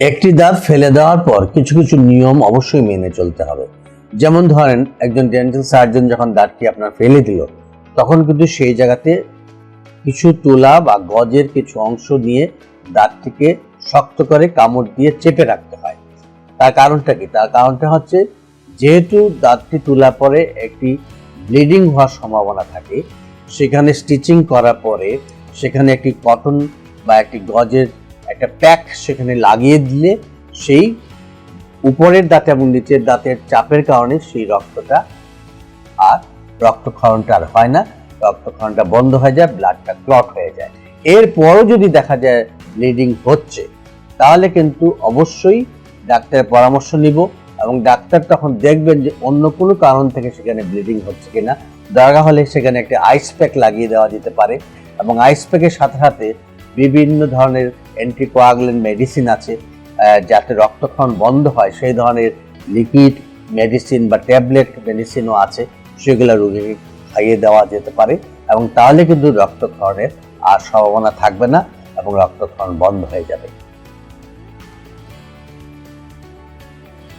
একটি দাঁত ফেলে দেওয়ার পর কিছু কিছু নিয়ম অবশ্যই মেনে চলতে হবে। যেমন ধরেন, একজন ডেন্টাল সার্জন যখন দাঁতটি আপনার ফেলে দিল, তখন কিন্তু সেই জায়গাতে কিছু তুলা বা গজের কিছু অংশ নিয়ে দাঁতটিকে শক্ত করে কামড় দিয়ে চেপে রাখতে হয়। তার কারণটা কি? তার কারণটা হচ্ছে, যেহেতু দাঁতটি তোলার পরে একটি ব্লিডিং হওয়ার সম্ভাবনা থাকে, সেখানে স্টিচিং করার পরে সেখানে একটি কটন বা একটি গজের একটা প্যাক সেখানে লাগিয়ে দিলে সেই উপরের দাঁত এবং নিচের দাঁতের চাপের কারণে সেই রক্তটা আর রক্তক্ষরণটা আর হয় না। রক্তক্ষরণটা বন্ধ হয়ে যায় ব্লাডটা ক্লট হয়ে যায়। এরপরও যদি দেখা যায় ব্লিডিং হচ্ছে, তাহলে কিন্তু অবশ্যই ডাক্তারের পরামর্শ নিব এবং ডাক্তার তখন দেখবেন যে অন্য কোনো কারণ থেকে সেখানে ব্লিডিং হচ্ছে কিনা। দরকার হলে সেখানে একটা আইস প্যাক লাগিয়ে দেওয়া যেতে পারে এবং আইস প্যাকের সাথে সাথে বিভিন্ন ধরনের অ্যান্টিকোয়াগুলেন্ট মেডিসিন আছে যাতে রক্তক্ষণ বন্ধ হয়, সেই ধরনের লিকুইড মেডিসিন বা ট্যাবলেট মেডিসিনও আছে, সেগুলো রোগীকে খাইয়ে দেওয়া যেতে পারে এবং তাহলে কিন্তু রক্তক্ষরণের আর সম্ভাবনা থাকবে না এবং রক্তক্ষরণ বন্ধ হয়ে যাবে।